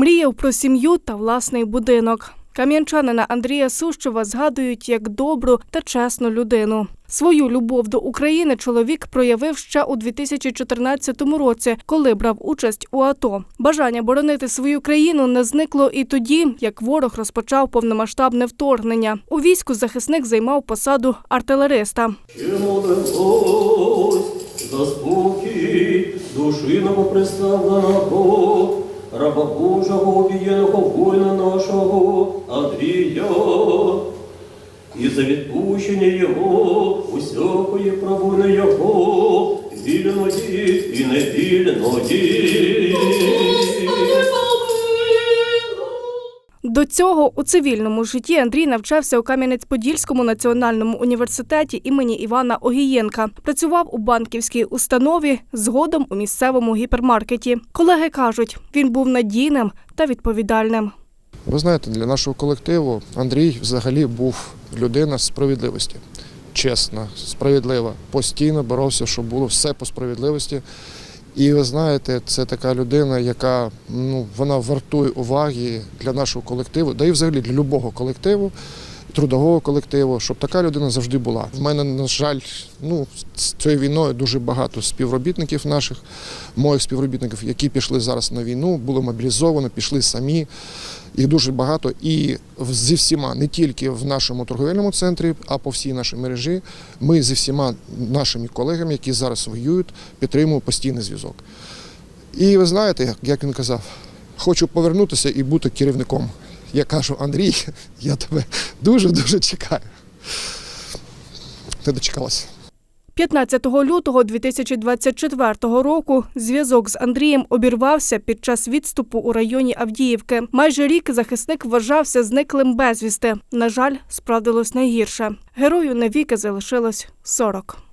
Мріяв про сім'ю та власний будинок. Кам'янчанина Андрія Сущова згадують як добру та чесну людину. Свою любов до України чоловік проявив ще у 2014 році, коли брав участь у АТО. Бажання боронити свою країну не зникло і тоді, як ворог розпочав повномасштабне вторгнення. У війську захисник займав посаду артилериста. Ще молимось за спокій Божого обієного воїна нашого Андрія, і за відпущення його, усякої провини його, вільної і невільної. До цього у цивільному житті Андрій навчався у Кам'янець-Подільському національному університеті імені Івана Огієнка. Працював у банківській установі, згодом у місцевому гіпермаркеті. Колеги кажуть, він був надійним та відповідальним. Ви знаєте, для нашого колективу Андрій взагалі був людина справедливості. Чесна, справедлива. Постійно боровся, щоб було все по справедливості. І ви знаєте, це така людина, яка ну, вона вартує уваги для нашого колективу, да і взагалі для любого колективу, трудового колективу, щоб така людина завжди була. В мене, на жаль, ну, з цією війною дуже багато співробітників наших, моїх співробітників, які пішли зараз на війну, були мобілізовані, пішли самі. Їх дуже багато і зі всіма, не тільки в нашому торговельному центрі, а по всій нашій мережі. Ми зі всіма нашими колегами, які зараз воюють, підтримуємо постійний зв'язок. І ви знаєте, як- він казав, хочу повернутися і бути керівником. Я кажу, Андрій, я тебе дуже-дуже чекаю. Ти дочекалася. 15 лютого 2024 року зв'язок з Андрієм обірвався під час відступу у районі Авдіївки. Майже рік захисник вважався зниклим безвісти. На жаль, справдилось найгірше. Герою навіки залишилось 40.